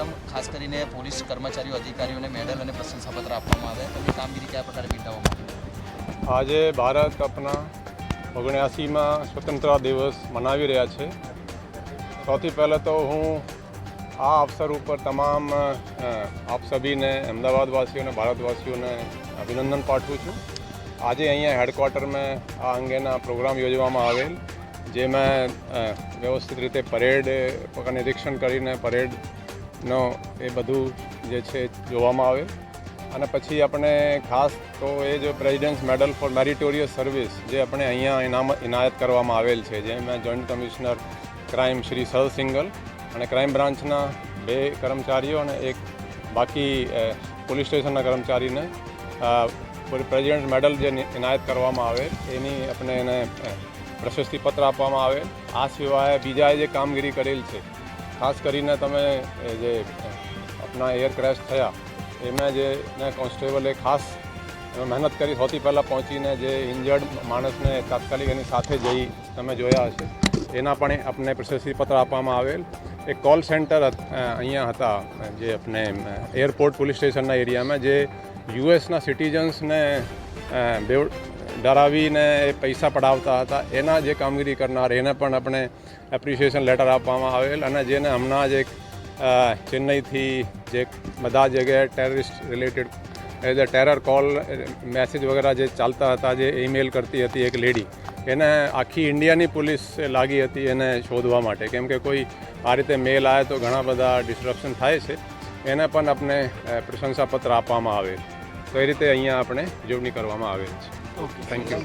સૌપ્રથમ ખાસ કરીને પોલીસ કર્મચારીઓ, અધિકારીઓને મેડલ અને પ્રશંસાપત્ર આપવામાં આવે. તેમની કામગીરી કયા પ્રકારે બિરદાવવામાં આજે ભારત આપણા ઓગણ્યાસીમાં સ્વતંત્રતા દિવસ મનાવી રહ્યા છે. સૌથી પહેલાં તો હું આ અવસર ઉપર તમામ આપ સભીને, અમદાવાદવાસીઓને, ભારતવાસીઓને અભિનંદન પાઠવું છું. આજે અહીંયા હેડક્વાર્ટરમાં આ અંગેના પ્રોગ્રામ યોજવામાં આવેલ, જેમાં વ્યવસ્થિત રીતે પરેડ નિરીક્ષણ કરીને પરેડનો એ બધું જે છે જોવામાં આવે. અને પછી આપણે ખાસ તો એ જ president's medal for meritorious service જે આપણે અહીંયા ઇનામ ઇનાયત કરવામાં આવેલ છે, જેમાં joint commissioner crime Shri sir single અને ક્રાઇમ બ્રાન્ચના બે કર્મચારીઓ અને એક બાકી પોલીસ સ્ટેશનના કર્મચારીને પ્રેસિડેન્ટ મેડલ જે નિ- ઇનાયત કરવામાં આવે, એની આપણે એને પ્રશસ્તિપત્ર આપવામાં આવે. આ સિવાય બીજાએ જે કામગીરી કરેલ છે ખાસ કરીને તમે જે આપણા એર ક્રેશ થયા એમાં જે કોન્સ્ટેબલે ખાસ મહેનત કરી, સૌથી પહેલાં પહોંચીને જે ઇન્જર્ડ માણસને તાત્કાલિક એની સાથે જઈ તમે જોયા હશે. એના પણ આપણે પ્રશસ્તિપત્ર આપવામાં આવેલ. એક કોલ સેન્ટર અહીંયા હતા, જે આપણે એરપોર્ટ પોલીસ સ્ટેશનના એરિયામાં જે યુએસના સિટીઝન્સને બેવ ડરાવીને એ પૈસા પડાવતા હતા. એના જે કામગીરી કરનાર, એને પણ આપણે એપ્રિસિએશન લેટર આપવામાં આવેલ અને જેને હમણાં જ એક ચેન્નઈથી જે બધા જગ્યાએ terrorist related as a terror call message વગેરે જે ચાલતા હતા, જે ઈમેલ કરતી હતી એક લેડી એને આખી ઇન્ડિયાની પોલીસ લાગી હતી એને શોધવા માટે. કેમ કે કોઈ આ રીતે મેલ આવે તો ઘણા બધા ડિસ્ટ્રપ્શન થાય છે. એને પણ આપણે પ્રશંસાપત્ર આપવામાં આવે તો એ રીતે અહીંયા આપણે ઉજવણી કરવામાં આવેલ છે. Thank you